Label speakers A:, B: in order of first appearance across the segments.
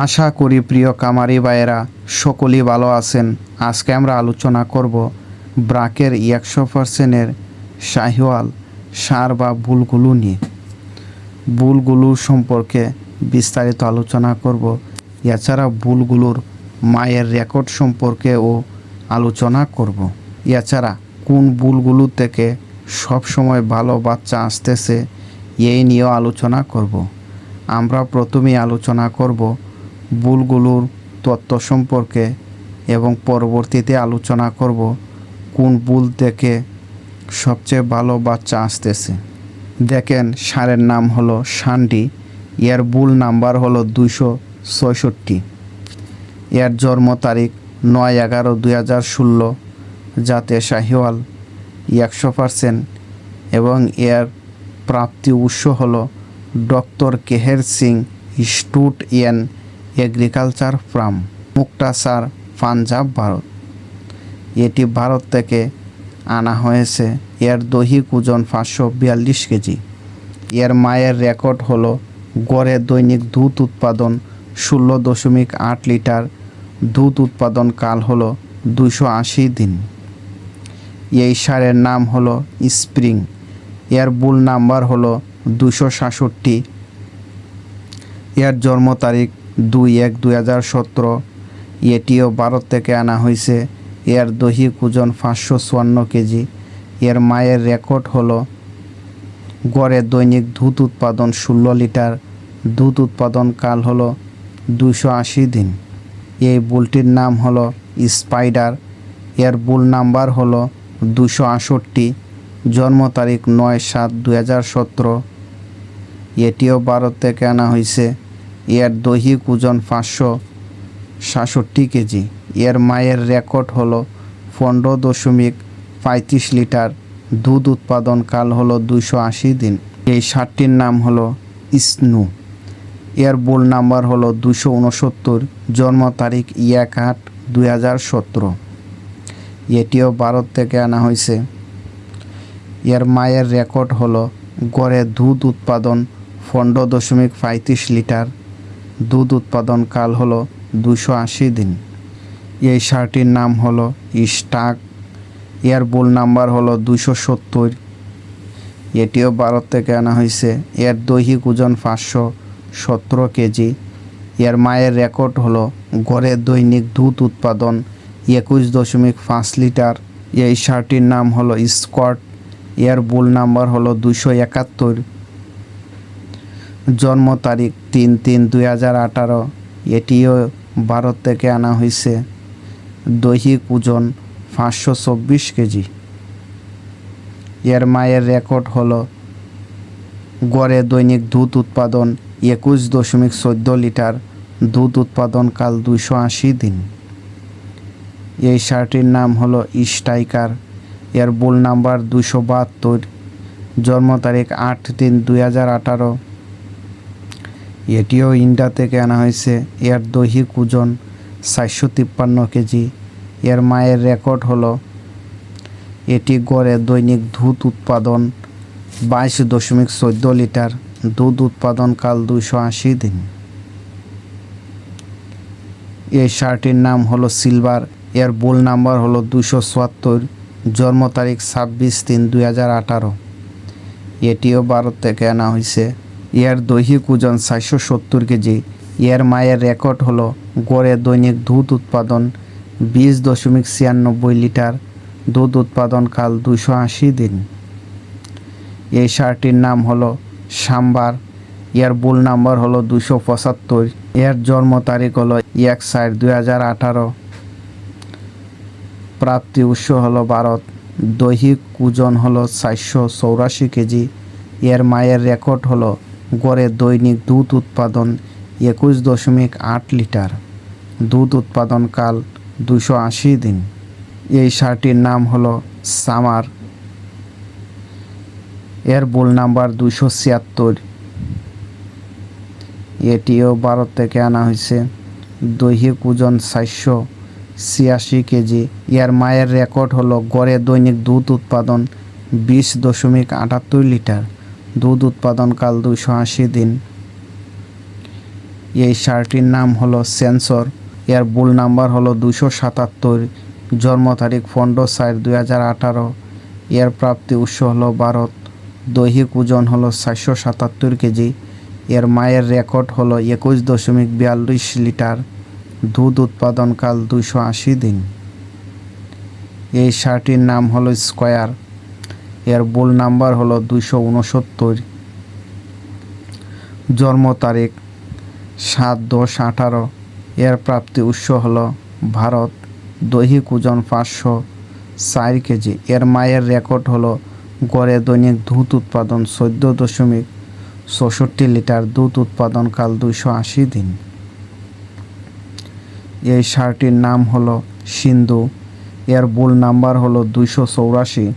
A: আশা করি প্রিয় কামারি ভাইয়েরা, সকলেই ভালো আছেন। আজকে আমরা আলোচনা করব ব্রাকের একশো পার্সেন্টের শাহিওয়াল সার বা বুলগুলো নিয়ে। বুলগুলোর সম্পর্কে বিস্তারিত আলোচনা করব। এছাড়া বুলগুলোর মায়ের রেকর্ড সম্পর্কেও আলোচনা করব। এছাড়া কোন বুলগুলো থেকে সবসময় ভালো বাচ্চা আসতেছে, এই নিয়েও আলোচনা করব। আমরা প্রথমেই আলোচনা করব বুলগুলোর তত্ত্ব সম্পর্কে এবং পরবর্তীতে আলোচনা করব কোন বুল থেকে সবচেয়ে ভালো বাচ্চা আসতেছে। দেখেন, সারের নাম হলো শান্ডি এর বুল নাম্বার হলো দুইশো ছয়ষট্টি। এর জন্ম তারিখ নয় এগারো দুই হাজার ষোলো যাতে শাহিওয়াল একশো পারসেন্ট এবং এর প্রাপ্তি উৎস হলো ডক্টর কেহের সিং স্টুট ইয়েন এগ্রিকালচার ফার্ম মুক্তাসার পাঞ্জাব, ভারত। এটি ভারত থেকে আনা হয়েছে। এর দৈহিক ওজন পাঁচশো বিয়াল্লিশ কেজি। এর মায়ের রেকর্ড হলো গড়ে দৈনিক দুধ উৎপাদন ষোলো দশমিক আট লিটার। দুধ উৎপাদন কাল হলো দুশো আশি দিন। এই সারের নাম হলো স্প্রিং। এর বুল নাম্বার হলো দুশো সাতষট্টি। এর জন্ম তারিখ দুই এক দুই হাজার সতেরো। এটিও ভারত থেকে আনা হয়েছে। এর দৈহিক ওজন পাঁচশো চুয়ান্ন কেজি। এর মায়ের রেকর্ড হলো, গড়ে দৈনিক দুধ উৎপাদন ষোলো লিটার। দুধ উৎপাদন কাল হলো দুশো আশি দিন। এই বুলটির নাম হলো স্পাইডার। এর বুল নাম্বার হলো দুশো আষট্টি জন্ম তারিখ নয় সাত দুই হাজার সতেরো। এটিও ভারত থেকে আনা হয়েছে। এর দৈহিক ওজন পাঁচশো সাতষট্টি কেজি। এর মায়ের রেকর্ড হলো পনেরো দশমিক পঁয়ত্রিশ লিটার। দুধ উৎপাদন কাল হলো দুইশো আশি দিন। এই সারটির নাম হলো ইসনু। এর বুল নাম্বার হলো দুশো উনসত্তর। জন্ম তারিখ এক আট দুই হাজার সতেরো। এটিও ভারত থেকে আনা হয়েছে। এর মায়ের রেকর্ড হলো গড়ে দুধ উৎপাদন পনেরো দশমিক পঁয়ত্রিশ লিটার। দুধ উৎপাদন কাল হলো দুশো আশি দিন। এই সারটির নাম হলো স্টাক এর বুল নাম্বার হলো দুশো সত্তর। এটিও ভারত থেকে আনা হয়েছে। এর দৈহিক ওজন পাঁচশো সতেরো কেজি। এর মায়ের রেকর্ড হলো গড়ে দৈনিক দুধ উৎপাদন একুশ দশমিক পাঁচ লিটার। এই সারটির নাম হলো স্কট। এর বুল নাম্বার হলো দুশো একাত্তর। জন্ম তারিখ তিন তিন দুই হাজার আঠারো। এটিও ভারত থেকে আনা হয়েছে দৈহিক ওজন পাঁচশো চব্বিশ কেজি। এর মায়ের রেকর্ড হলো, গড়ে দৈনিক দুধ উৎপাদন একুশ দশমিক চোদ্দ লিটার, দুধ উৎপাদন কাল দুশো আশি দিন। এই শার্টটির নাম হলো স্টাইকার এর বুল নাম্বার দুশো বাহাত্তর। জন্ম তারিখ আট তিন দুই হাজার আঠারো। এটিও ইন্ডিয়া থেকে আনা হয়েছে। এর দৈহিক ওজন চারশো তিপ্পান্ন কেজি। এর মায়ের রেকর্ড হলো, এটি গড়ে দৈনিক দুধ উৎপাদন বাইশ দশমিক চোদ্দ লিটার। দুধ উৎপাদন কাল দুইশো আশি দিন। এই শার্টটির নাম হলো সিলভার। এর বুল নাম্বার হলো দুশো চুয়াত্তর। জন্ম তারিখ ছাব্বিশ তিন দুই হাজার আঠারো। এটিও ভারত থেকে আনা হয়েছে। এর দৈহিক ওজন চারশো সত্তর কেজি। এর মায়ের রেকর্ড হলো গড়ে দৈনিক দুধ উৎপাদন বিশ দশমিক ছিয়ানব্বই লিটার, দুধ উৎপাদনকাল দুশো আশি দিন। এই সারটির নাম হলো সাম্বার। এর বুল নাম্বার হলো দুশো পঁচাত্তর। এর জন্ম তারিখ হলো এক চার দুই হাজার আঠারো। প্রাপ্তি উৎস হলো ভারত। দৈহিক ওজন হলো চারশো চৌরাশি কেজি। এর মায়ের রেকর্ড হলো গড়ে দৈনিক দুধ উৎপাদন একুশ দশমিক আট লিটার। দুধ উৎপাদন কাল দুশো আশি দিন। এই সারটির নাম হলো সামার। এর বুল নাম্বার দুশো ছিয়াত্তর। এটিও ভারত থেকে আনা হয়েছে। দৈহিক ওজন চারশো ছিয়াশি কেজি। এর মায়ের রেকর্ড হলো গড়ে দৈনিক দুধ উৎপাদন বিশ দশমিক আটাত্তর লিটার। দুধ উৎপাদনকাল দুশো আশি দিন। এই সারটির নাম হলো সেন্সর, এর বুল নাম্বার হলো দুশো সাতাত্তর, জন্ম তারিখ পনেরো চার দুই হাজার আঠারো, এর প্রাপ্তি উৎস হলো ভারত দৈহিক ওজন হলো চারশো সাতাত্তর কেজি, এর মায়ের রেকর্ড হলো একুশ দশমিক বিয়াল্লিশ লিটার, দুধ উৎপাদনকাল দুশো আশি দিন। এই সারটির নাম হলো স্কয়ার এর বুল নাম্বার হলো দুইশো উনসত্তর। জন্ম তারিখ সাত দশ আঠারো। এর প্রাপ্তি উৎস হল ভারত। দৈহিক ওজন পাঁচশো চার কেজি। এর মায়ের রেকর্ড হলো গড়ে দৈনিক দুধ উৎপাদন চোদ্দ দশমিক চৌষট্টি লিটার দুধ উৎপাদনকাল দুইশো আশি দিন। এই সারটির নাম হলো সিন্ধু। এর বুল নাম্বার হলো দুইশো চৌরাশি।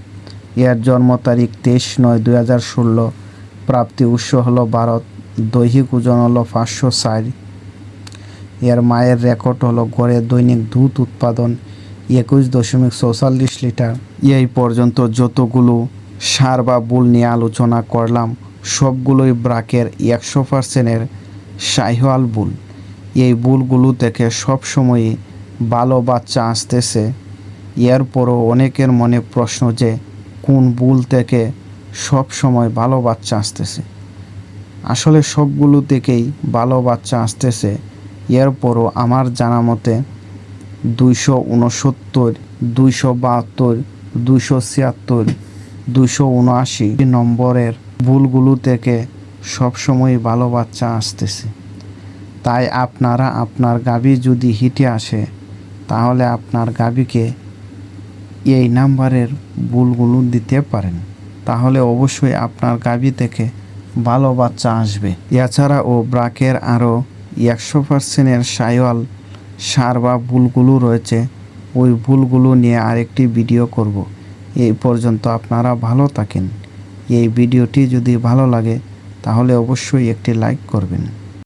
A: এর জন্ম তারিখ তেইশ নয় দুই হাজার ষোলো। প্রাপ্তি উৎস হলো ভারত। দৈহিক ওজন হলো পাঁচশো চার। এর মায়ের রেকর্ড হলো গড়ে দৈনিক দুধ উৎপাদন একুশ দশমিক চৌচল্লিশ লিটার। এই পর্যন্ত যতগুলো সার বা বুল নিয়ে আলোচনা করলাম, সবগুলোই ব্রাকের একশো পার্সেন্টের শাহিওয়াল বুল এই বুলগুলো থেকে সবসময়ই ভালো বাচ্চা আসতেছে। এরপরও অনেকের মনে প্রশ্ন যে কোন বুল থেকে সব সময় ভালো বাচ্চা আসতেছে। আসলে সবগুলো থেকেই ভালো বাচ্চা আসতেছে। এরপরও আমার জানা মতে দুইশো উনসত্তর দুইশো বাহাত্তর, দুইশো ছিয়াত্তর, দুইশো উনআশি নম্বরের বুলগুলো থেকে সবসময় ভালো বাচ্চা আসতেছে। তাই আপনারা আপনার গাবি যদি হিটে আসে, তাহলে আপনার গাবিকে এই নাম্বারের বুলগুলো দিতে পারেন। তাহলে অবশ্যই আপনার গাবি থেকে ভালো বাচ্চা আসবে। এছাড়া ও ব্রাকের আরও একশো পার্সেন্টের সাইওয়াল সার বা বুলগুলো রয়েছে, ওই বুলগুলো নিয়ে আরেকটি ভিডিও করব। এই পর্যন্ত আপনারা ভালো থাকেন। এই ভিডিওটি যদি ভালো লাগে, তাহলে অবশ্যই একটি লাইক করবেন।